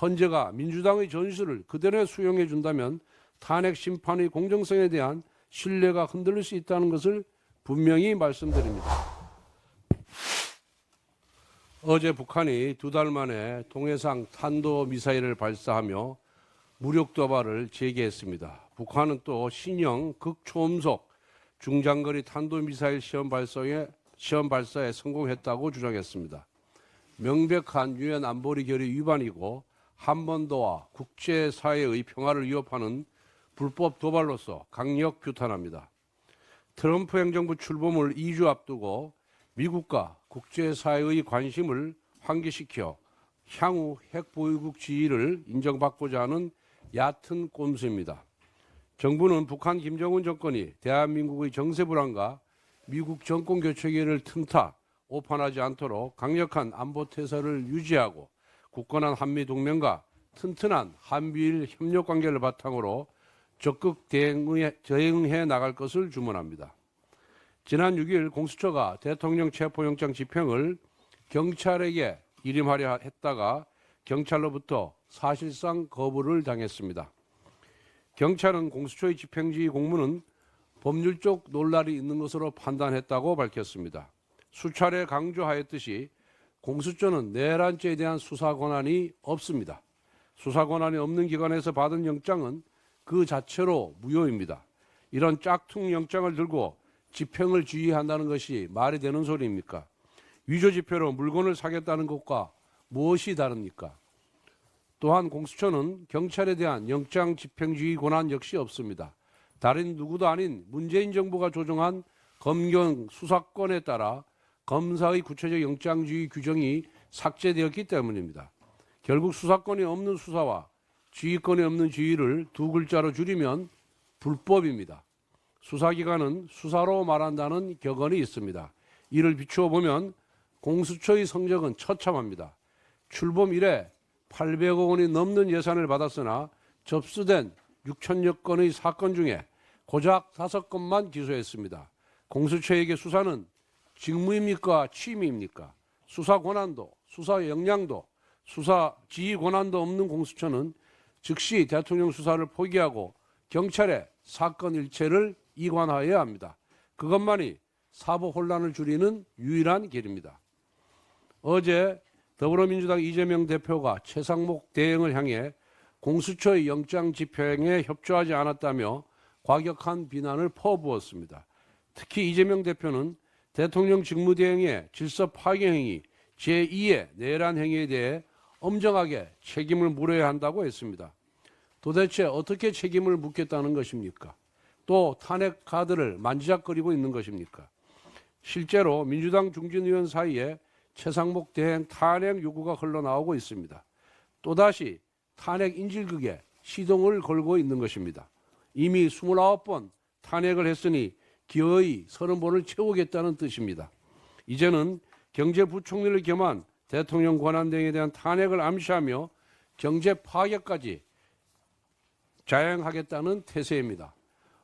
헌재가 민주당의 전술을 그대로 수용해 준다면 탄핵 심판의 공정성에 대한 신뢰가 흔들릴 수 있다는 것을 분명히 말씀드립니다. 어제 북한이 두 달 만에 동해상 탄도 미사일을 발사하며 무력 도발을 재개했습니다. 북한은 또 신형 극초음속 중장거리 탄도 미사일 시험 발사에 시험 발사에 성공했다고 주장했습니다. 명백한 유엔 안보리 결의 위반이고 한반도와 국제사회의 평화를 위협하는 불법 도발로서 강력 규탄합니다. 트럼프 행정부 출범을 2주 앞두고 미국과 국제사회의 관심을 환기시켜 향후 핵보유국 지위를 인정받고자 하는 얕은 꼼수입니다. 정부는 북한 김정은 정권이 대한민국의 정세 불안과 미국 정권 교체 기회를 틈타 오판하지 않도록 강력한 안보 태세를 유지하고 굳건한 한미 동맹과 튼튼한 한미일 협력 관계를 바탕으로 적극 대응해, 대응해 나갈 것을 주문합니다. 지난 6일 공수처가 대통령 체포영장 집행을 경찰에게 이임하려 했다가 경찰로부터 사실상 거부를 당했습니다. 경찰은 공수처의 집행지휘 공무는 법률적 논란이 있는 것으로 판단했다고 밝혔습니다. 수차례 강조하였듯이 공수처는 내란죄에 대한 수사 권한이 없습니다. 수사 권한이 없는 기관에서 받은 영장은 그 자체로 무효입니다. 이런 짝퉁 영장을 들고 집행을 지휘한다는 것이 말이 되는 소리입니까? 위조 지표로 물건을 사겠다는 것과 무엇이 다릅니까? 또한 공수처는 경찰에 대한 영장 집행지휘 권한 역시 없습니다. 다른 누구도 아닌 문재인 정부가 조정한 검경 수사권에 따라 검사의 구체적 영장지휘 규정이 삭제되었기 때문입니다. 결국 수사권이 없는 수사와 지휘권이 없는 지휘를 두 글자로 줄이면 불법입니다. 수사기관은 수사로 말한다는 격언이 있습니다. 이를 비추어 보면 공수처의 성적은 처참합니다. 출범 이래 800억 원이 넘는 예산을 받았으나 접수된 6천여 건의 사건 중에 고작 5건만 기소했습니다. 공수처에게 수사는 직무입니까? 취임입니까? 수사 권한도, 수사 역량도, 수사 지휘 권한도 없는 공수처는 즉시 대통령 수사를 포기하고 경찰에 사건 일체를 이관하여야 합니다. 그것만이 사법 혼란을 줄이는 유일한 길입니다. 어제 더불어민주당 이재명 대표가 최상목 대행을 향해 공수처의 영장 집행에 협조하지 않았다며 과격한 비난을 퍼부었습니다. 특히 이재명 대표는 대통령 직무대행의 질서 파괴 행위 제2의 내란 행위에 대해 엄정하게 책임을 물어야 한다고 했습니다. 도대체 어떻게 책임을 묻겠다는 것입니까? 또 탄핵 카드를 만지작거리고 있는 것입니까? 실제로 민주당 중진의원 사이에 최상목 대행 탄핵 요구가 흘러나오고 있습니다. 또다시 탄핵 인질극에 시동을 걸고 있는 것입니다. 이미 29번 탄핵을 했으니 기어이 30번을 채우겠다는 뜻입니다. 이제는 경제부총리를 겸한 대통령 권한 등에 대한 탄핵을 암시하며 경제 파괴까지 자행하겠다는 태세입니다.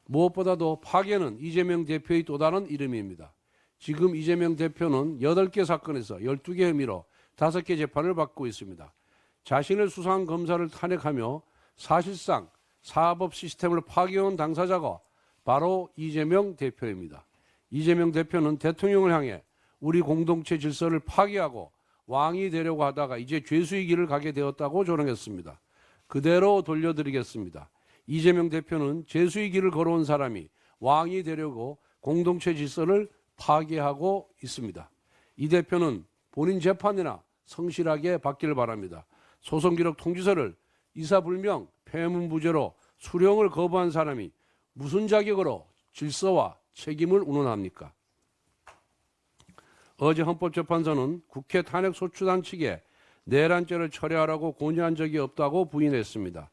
무엇보다도 파괴는 이재명 대표의 또 다른 이름입니다. 지금 이재명 대표는 8개 사건에서 12개 혐의로 5개 재판을 받고 있습니다. 자신을 수사한 검사를 탄핵하며 사실상 사법 시스템을 파괴한 당사자가 바로 이재명 대표입니다. 이재명 대표는 대통령을 향해 우리 공동체 질서를 파괴하고 왕이 되려고 하다가 이제 죄수의 길을 가게 되었다고 조롱했습니다. 그대로 돌려드리겠습니다. 이재명 대표는 죄수의 길을 걸어온 사람이 왕이 되려고 공동체 질서를 파괴하고 있습니다. 이 대표는 본인 재판이나 성실하게 받기를 바랍니다. 소송 기록 통지서를 이사불명 폐문부제로 수령을 거부한 사람이 무슨 자격으로 질서와 책임을 운운합니까? 어제 헌법재판소는 국회 탄핵 소추단 측에 내란죄를 철회하라고 권유한 적이 없다고 부인했습니다.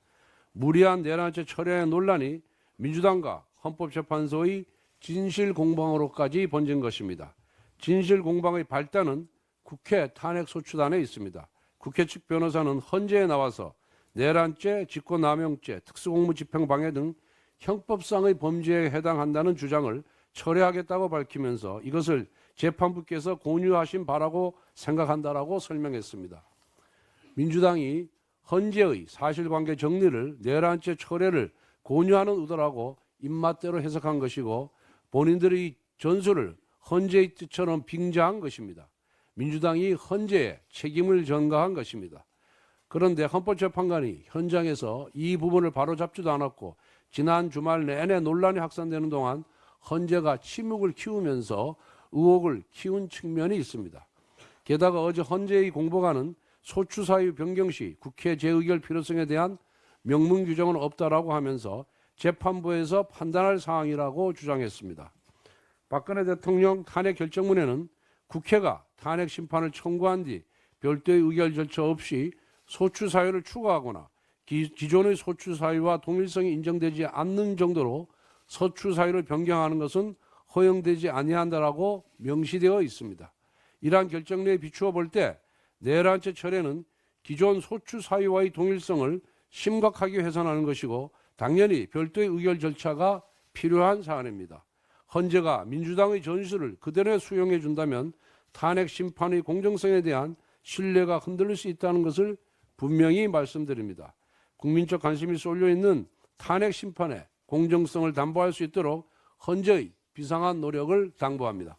무리한 내란죄 철회 논란이 민주당과 헌법재판소의 진실 공방으로까지 번진 것입니다. 진실 공방의 발단은 국회 탄핵 소추단에 있습니다. 국회 측 변호사는 헌재에 나와서 내란죄, 직권남용죄, 특수공무집행방해 등 형법상의 범죄에 해당한다는 주장을 철회하겠다고 밝히면서 이것을 재판부께서 권유하신 바라고 생각한다라고 설명했습니다. 민주당이 헌재의 사실관계 정리를 내란죄 철회를 권유하는 의도라고 입맛대로 해석한 것이고 본인들의 전술을 헌재의 뜻처럼 빙자한 것입니다. 민주당이 헌재에 책임을 전가한 것입니다. 그런데 헌법재판관이 현장에서 이 부분을 바로잡지도 않았고 지난 주말 내내 논란이 확산되는 동안 헌재가 침묵을 키우면서 의혹을 키운 측면이 있습니다. 게다가 어제 헌재의 공보관은 소추 사유 변경 시 국회 재의결 필요성에 대한 명문 규정은 없다라고 하면서 재판부에서 판단할 사항이라고 주장했습니다. 박근혜 대통령 탄핵 결정문에는 국회가 탄핵 심판을 청구한 뒤 별도의 의결 절차 없이 소추 사유를 추가하거나 기, 기존의 소추 사유와 동일성이 인정되지 않는 정도로 서추 사유를 변경하는 것은 허용되지 아니한다라고 명시되어 있습니다. 이러한 결정례에 비추어 볼 때 내란죄 철회는 기존 소추 사유와의 동일성을 심각하게 훼손하는 것이고 당연히 별도의 의결 절차가 필요한 사안입니다. 헌재가 민주당의 전술을 그대로 수용해 준다면 탄핵 심판의 공정성에 대한 신뢰가 흔들릴 수 있다는 것을 분명히 말씀드립니다. 국민적 관심이 쏠려 있는 탄핵 심판의 공정성을 담보할 수 있도록 헌재의 비상한 노력을 당부합니다.